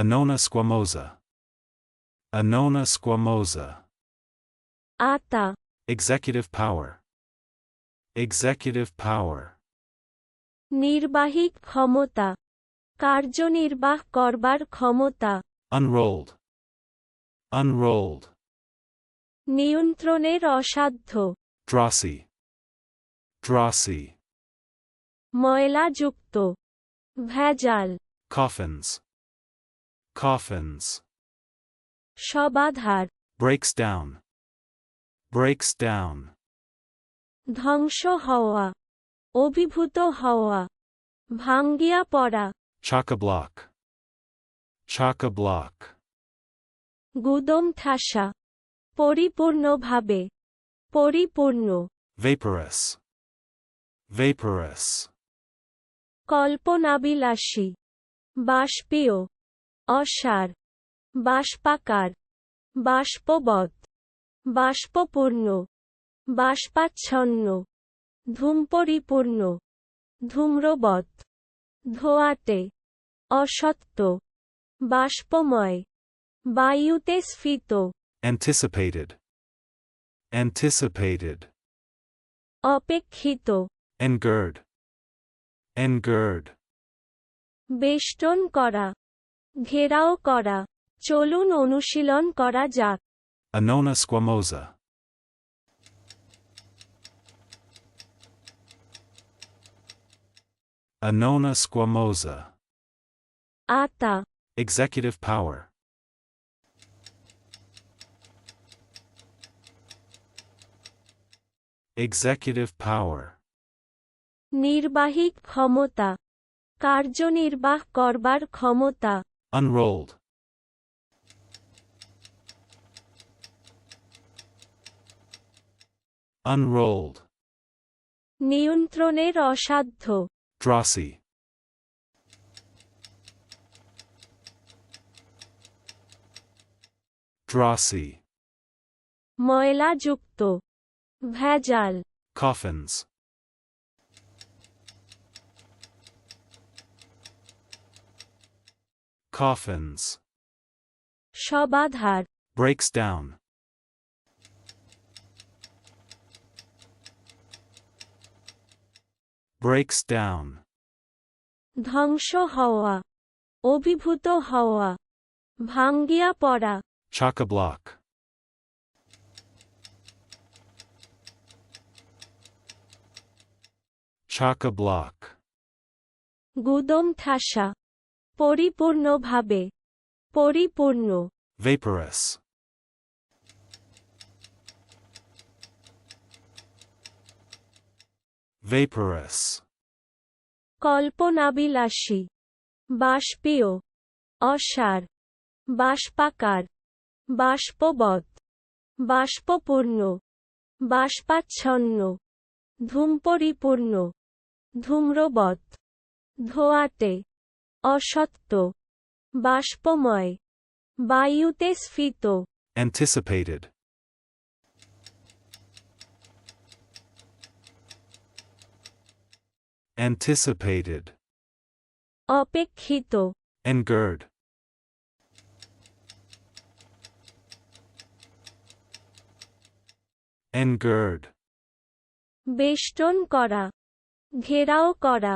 Anona squamosa. Anona squamosa. আতা Executive power. Executive power. নির্বাহী ক্ষমতা কার্যনির্বাহ করবার ক্ষমতা Unrolled. Unrolled. নিয়ন্ত্রণের অসাধ্য Drossy. Drossy. ময়লাযুক্ত ভেজাল Coffins. Coffins. সবাধার Breaks down. Breaks down. ধ্বংস হওয়া অভিভূত হওয়া ভাঙ্গিয়া পড়া Chock-a-block. Chock-a-block. গুদম ঠাসা পরিপূর্ণভাবে পরিপূর্ণ Vaporous. Vaporous. কল্পনাবিলাসী বাষ্পীয় অসার বাষ্পাকার বাষ্পবৎ বাষ্পপূর্ণ বাষ্পাচ্ছন্ন ধূমপরিপূর্ণ ধূম্রবৎ ধোয়াটে অসত্য বাষ্পময় বায়ুতে স্ফীত Anticipated. Anticipated. অপেক্ষিত Engird. Engird. বেষ্টন করা ঘেরাও করা চলুন অনুশীলন করা যাক Anona squamosa. Anona squamosa. আতা Executive power. Executive power. নির্বাহী ক্ষমতা কার্যনির্বাহ করবার ক্ষমতা Unrolled. Unrolled. নিয়ন্ত্রণের অসাধ্য Drossy. Drossy. ময়লাযুক্ত ভেজাল Coffins. Coffins. সবাধার Breaks down. Breaks down. ধ্বংস হওয়া অভিভূত হওয়া ভাঙ্গিয়া পড়া Chock-a-block. Chock-a-block. গুদম ঠাসা পরিপূর্ণভাবে। পরিপূর্ণ। Vaporous. Vaporous. কল্পনাবিলাসী। বাষ্পীয়। অসার। বাষ্পাকার। বাষ্পবৎ। বাষ্পপূর্ণ। বাষ্পাচ্ছন্ন। ধূমপরিপূর্ণ। ধূম্রবৎ। ধোয়াটে। অসত্য বাষ্পময় বায়ুতে স্ফীত Anticipated. Anticipated. অপেক্ষিত Engird. Engird. বেষ্টন করা ঘেরাও করা